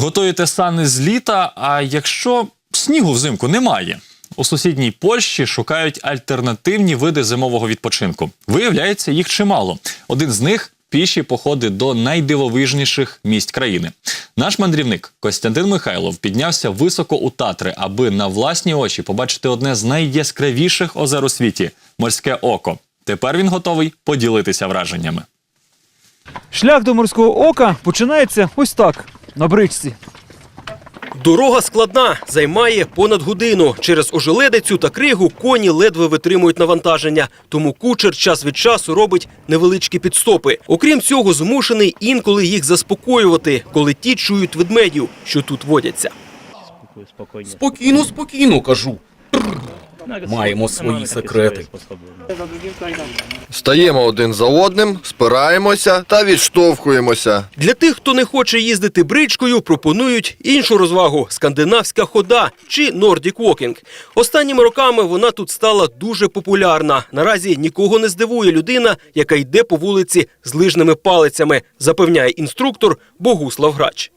Готуєте сани з літа, а якщо снігу взимку немає? У сусідній Польщі шукають альтернативні види зимового відпочинку. Виявляється, їх чимало. Один з них піші походи до найдивовижніших місць країни. Наш мандрівник Костянтин Михайлов піднявся високо у Татри, аби на власні очі побачити одне з найяскравіших озер у світі морське око. Тепер він готовий поділитися враженнями. Шлях до морського ока починається ось так, на бричці. Дорога складна, займає понад годину. Через ожеледицю та кригу коні ледве витримують навантаження. Тому кучер час від часу робить невеличкі підстопи. Окрім цього, змушений інколи їх заспокоювати, коли ті чують ведмедів, що тут водяться. Спокійно, спокійно кажу. Маємо свої секрети. Стаємо один за одним, спираємося та відштовхуємося. Для тих, хто не хоче їздити бричкою, пропонують іншу розвагу скандинавська хода чи Nordic Walking. Останніми роками вона тут стала дуже популярна. Наразі нікого не здивує людина, яка йде по вулиці з лижними палицями, запевняє інструктор Богуслав Грач.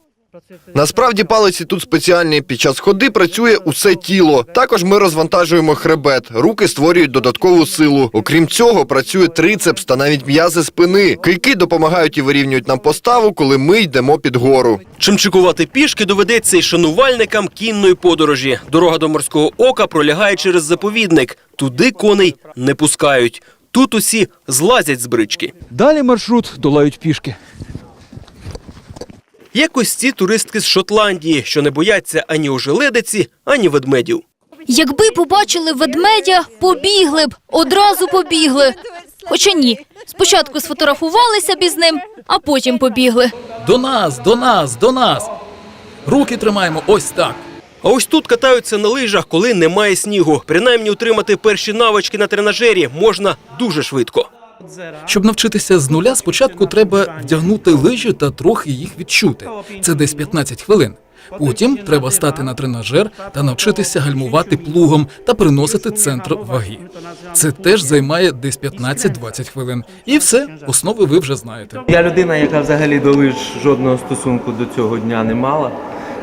Насправді палиці тут спеціальні. Під час ходи працює усе тіло. Також ми розвантажуємо хребет. Руки створюють додаткову силу. Окрім цього, працює трицепс та навіть м'язи спини. Кийки допомагають і вирівнюють нам поставу, коли ми йдемо під гору. Чимчикувати пішки доведеться й шанувальникам кінної подорожі. Дорога до морського ока пролягає через заповідник. Туди коней не пускають. Тут усі злазять з брички. Далі маршрут долають пішки. Якось ці туристки з Шотландії, що не бояться ані ожеледиці, ані ведмедів. Якби побачили ведмедя, побігли б, одразу побігли. Хоча ні, спочатку сфотографувалися б із ним, а потім побігли. До нас, до нас, до нас. Руки тримаємо ось так. А ось тут катаються на лижах, коли немає снігу. Принаймні утримати перші навички на тренажері можна дуже швидко. Щоб навчитися з нуля, спочатку треба вдягнути лижі та трохи їх відчути. Це десь 15 хвилин. Потім треба стати на тренажер та навчитися гальмувати плугом та приносити центр ваги. Це теж займає десь 15-20 хвилин. І все, основи ви вже знаєте. Я людина, яка взагалі до лиж жодного стосунку до цього дня не мала.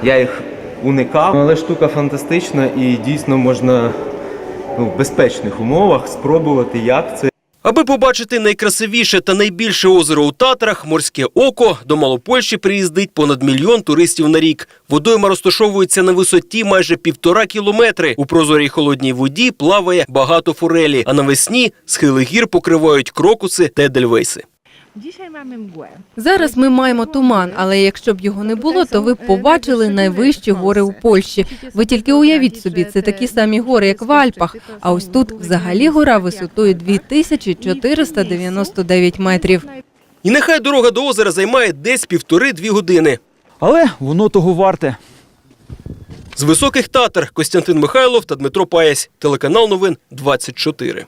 Я їх уникав, але штука фантастична і дійсно можна ну, в безпечних умовах спробувати, як це. Аби побачити найкрасивіше та найбільше озеро у Татрах, морське око, до Малопольщі приїздить понад мільйон туристів на рік. Водойма розташовується на висоті майже півтора кілометри. У прозорій холодній воді плаває багато форелі, а навесні схили гір покривають крокуси та едельвейси. Зараз ми маємо туман, але якщо б його не було, то ви б побачили найвищі гори у Польщі. Ви тільки уявіть собі, це такі самі гори, як в Альпах. А ось тут взагалі гора висотою 2499 метрів. І нехай дорога до озера займає десь півтори-дві години. Але воно того варте. З високих татар Костянтин Михайлов та Дмитро Паєсь. Телеканал новин 24.